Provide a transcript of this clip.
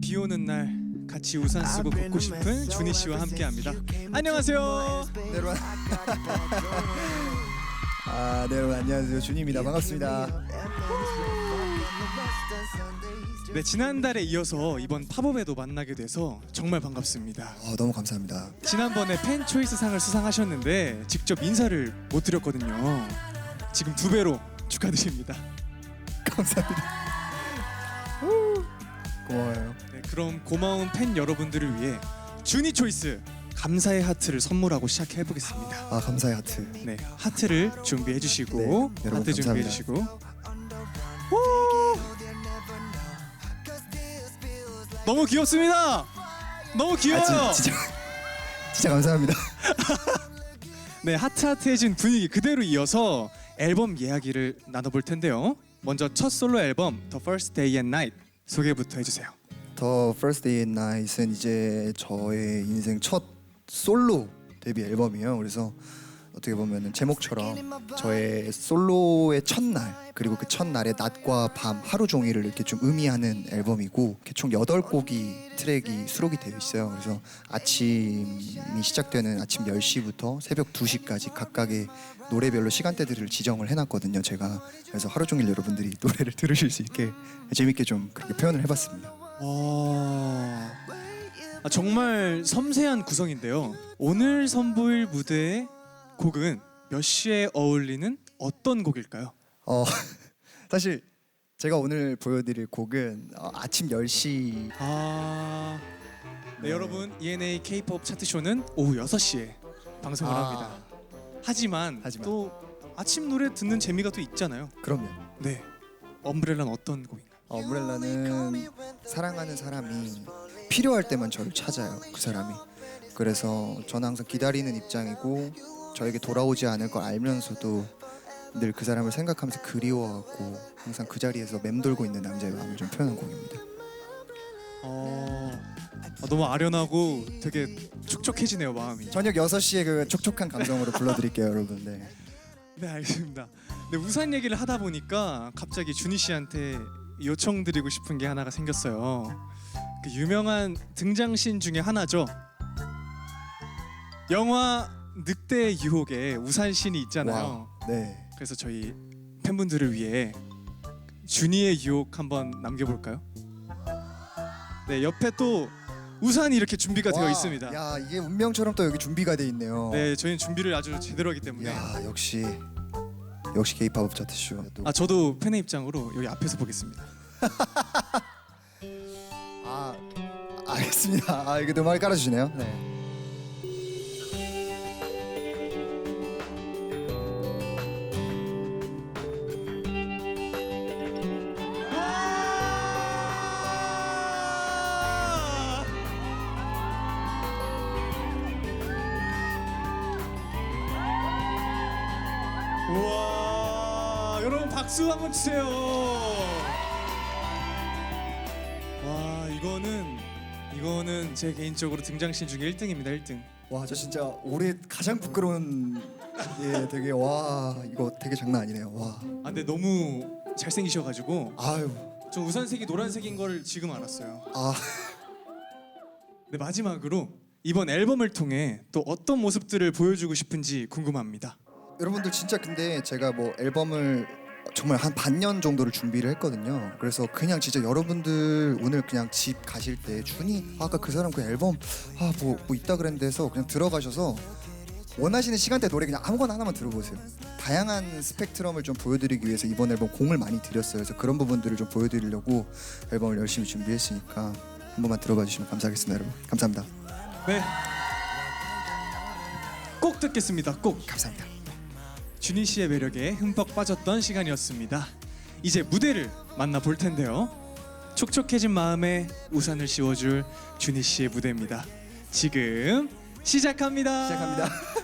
비 오는 날 같이 우산 쓰고 걷고 싶은 준희 씨와 함께합니다. 안녕하세요. 네, 여러분. 아, 네, 여러분 안녕하세요. 준입니다. 반갑습니다. 네 지난달에 이어서 이번 팝업에도 만나게 돼서 정말 반갑습니다. 어, 너무 감사합니다. 지난번에 팬 초이스 상을 수상하셨는데 직접 인사를 못 드렸거든요. 지금 두 배로 축하드립니다. 감사합니다. 후, 고마워요. 네, 그럼 고마운 팬 여러분들을 위해 준희 초이스 감사의 하트를 선물하고 시작해 보겠습니다. 아, 감사의 하트. 네, 하트를 준비해 주시고 네, 여러분 하트 준비해 감사합니다. 주시고. 오! 너무 귀엽습니다. 너무 귀여워요. 아, 진, 진짜 진짜 감사합니다. 네, 하트 하트해진 분위기 그대로 이어서 앨범 이야기를 나눠볼 텐데요. 먼저 첫 솔로 앨범 The First Day and Night 소개부터 해주세요. 더 First Night은 이제 저의 인생 첫 솔로 데뷔 앨범이에요. 그래서 어떻게 보면은 제목처럼 저의 솔로의 첫날 그리고 그 첫날의 낮과 밤 하루 종일을 이렇게 좀 의미하는 앨범이고 이렇게 총 8곡이 트랙이 수록이 되어 있어요. 그래서 아침이 시작되는 아침 10시부터 새벽 2시까지 각각의 노래별로 시간대들을 지정을 해놨거든요. 제가 그래서 하루 종일 여러분들이 노래를 들으실 수 있게 재밌게 좀 그렇게 표현을 해봤습니다. 어... 아, 정말 섬세한 구성인데요. 오늘 선보일 무대의 곡은 몇 시에 어울리는 어떤 곡일까요? 어 사실 제가 오늘 보여드릴 곡은 어, 아침 10시 아... 네, 네. 여러분 ENA K-pop 차트쇼는 오후 6시에 방송을 아. 합니다. 하지만, 하지만. 또 아침 노래 듣는 재미가 또 있잖아요. 그럼요. 네. 엄브렐라는 어떤 곡인가요? 어, 엄브렐라는 사랑하는 사람이 필요할 때만 저를 찾아요. 그 사람이. 그래서 저는 항상 기다리는 입장이고 저에게 돌아오지 않을 걸 알면서도 늘 그 사람을 생각하면서 그리워하고 항상 그 자리에서 맴돌고 있는 남자의 마음을 좀 표현한 곡입니다. 어... 아, 너무 아련하고 되게 촉촉해지네요 마음이. 저녁 6시에 그 촉촉한 감성으로 불러드릴게요, 여러분. 네. 네 알겠습니다. 네 우산 얘기를 하다 보니까 갑자기 준희 씨한테 요청드리고 싶은 게 하나가 생겼어요. 그 유명한 등장신 중에 하나죠. 영화 늑대의 유혹에 우산신이 있잖아요. 네. 그래서 저희 팬분들을 위해 준이의 유혹 한번 남겨볼까요? 네 옆에 또 우산이 이렇게 준비가 되어 와, 있습니다. 야, 이게 운명처럼 또 여기 준비가 돼 있네요. 네 저희는 준비를 아주 제대로 하기 때문에 야, 역시 역시 K-팝 차트쇼. 또아 저도 팬의 입장으로 여기 앞에서 보겠습니다. 아 알겠습니다. 아 이게 음악을 깔아주시네요. 네. 우와 여러분 박수 한번 주세요. 와 이거는 이거는 제 개인적으로 등장신 중에 1등입니다 1등. 와 저 진짜 올해 가장 부끄러운 예 되게 와 이거 되게 장난 아니네요. 와 아 근데 너무 잘생기셔가지고 아유 저 우산색이 노란색인 걸 지금 알았어요. 아네 마지막으로 이번 앨범을 통해 또 어떤 모습들을 보여주고 싶은지 궁금합니다. 여러분들 진짜 근데 제가 뭐 앨범을 정말 한 반년 정도를 준비를 했거든요. 그래서 그냥 진짜 여러분들 오늘 그냥 집 가실 때 준이 아까 그 사람 그 앨범 아 뭐 뭐 있다 그랬는데 해서 그냥 들어가셔서 원하시는 시간대 노래 그냥 아무거나 하나만 들어보세요. 다양한 스펙트럼을 좀 보여드리기 위해서 이번 앨범 공을 많이 들였어요. 그래서 그런 부분들을 좀 보여드리려고 앨범을 열심히 준비했으니까 한 번만 들어봐 주시면 감사하겠습니다, 여러분. 감사합니다. 네. 꼭 듣겠습니다. 꼭. 감사합니다. 준희 씨의 매력에 흠뻑 빠졌던 시간이었습니다. 이제 무대를 만나 볼 텐데요. 촉촉해진 마음에 우산을 씌워줄 준희 씨의 무대입니다. 지금 시작합니다. 시작합니다.